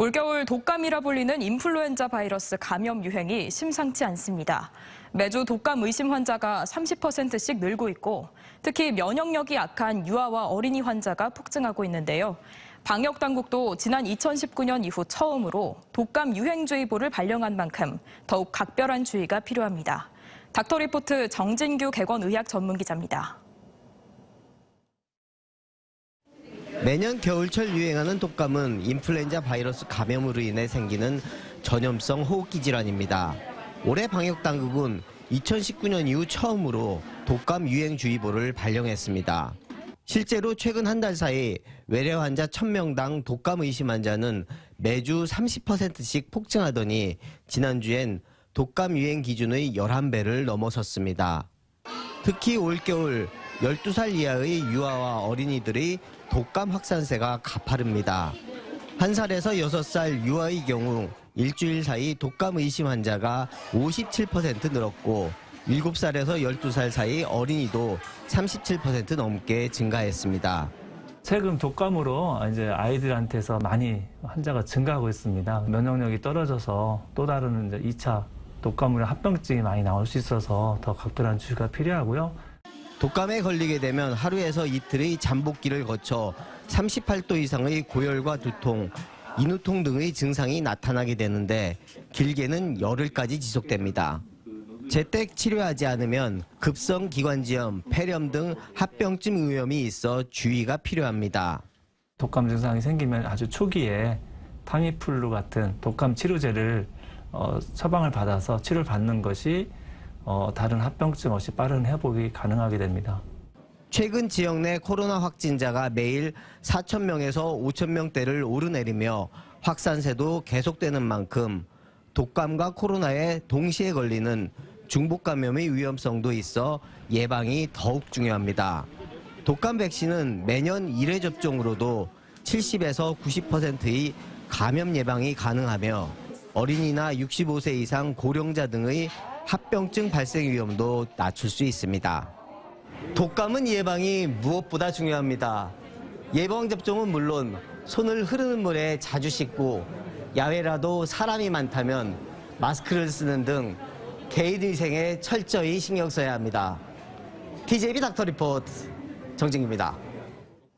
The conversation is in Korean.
올겨울 독감이라 불리는 인플루엔자 바이러스 감염 유행이 심상치 않습니다. 매주 독감 의심 환자가 30%씩 늘고 있고 특히 면역력이 약한 유아와 어린이 환자가 폭증하고 있는데요. 방역 당국도 지난 2019년 이후 처음으로 독감 유행주의보를 발령한 만큼 더욱 각별한 주의가 필요합니다. 닥터 리포트 정진규 개건의학 전문기자입니다. 매년 겨울철 유행하는 독감은 인플루엔자 바이러스 감염으로 인해 생기는 전염성 호흡기 질환입니다. 올해 방역 당국은 2019년 이후 처음으로 독감 유행주의보를 발령했습니다. 실제로 최근 한 달 사이 외래 환자 1000명당 독감 의심 환자는 매주 30%씩 폭증하더니 지난주엔 독감 유행 기준의 11배를 넘어섰습니다. 특히 올겨울 12살 이하의 유아와 어린이들의 독감 확산세가 가파릅니다. 1살에서 6살 유아의 경우 일주일 사이 독감 의심 환자가 57% 늘었고 7살에서 12살 사이 어린이도 37% 넘게 증가했습니다. 최근 독감으로 이제 아이들한테서 많이 환자가 증가하고 있습니다. 면역력이 떨어져서 또 다른 이제 2차 독감으로 합병증이 많이 나올 수 있어서 더 각별한 주의가 필요하고요. 독감에 걸리게 되면 하루에서 이틀의 잠복기를 거쳐 38도 이상의 고열과 두통, 인후통 등의 증상이 나타나게 되는데 길게는 열흘까지 지속됩니다. 제때 치료하지 않으면 급성 기관지염, 폐렴 등 합병증 위험이 있어 주의가 필요합니다. 독감 증상이 생기면 아주 초기에 타미플루 같은 독감 치료제를 어, 처방을 받아서 치료를 받는 것이 어, 다른 합병증 없이 빠른 회복이 가능하게 됩니다. 최근 지역 내 코로나 확진자가 매일 4천 명에서 5천 명대를 오르내리며 확산세도 계속되는 만큼 독감과 코로나에 동시에 걸리는 중복 감염의 위험성도 있어 예방이 더욱 중요합니다. 독감 백신은 매년 1회 접종으로도 70에서 90%의 감염 예방이 가능하며 어린이나 65세 이상 고령자 등의 합병증 발생 위험도 낮출 수 있습니다. 독감은 예방이 무엇보다 중요합니다. 예방 접종은 물론 손을 흐르는 물에 자주 씻고 야외라도 사람이 많다면 마스크를 쓰는 등 개인 위생에 철저히 신경 써야 합니다. TJB 닥터 리포트 정진기입니다.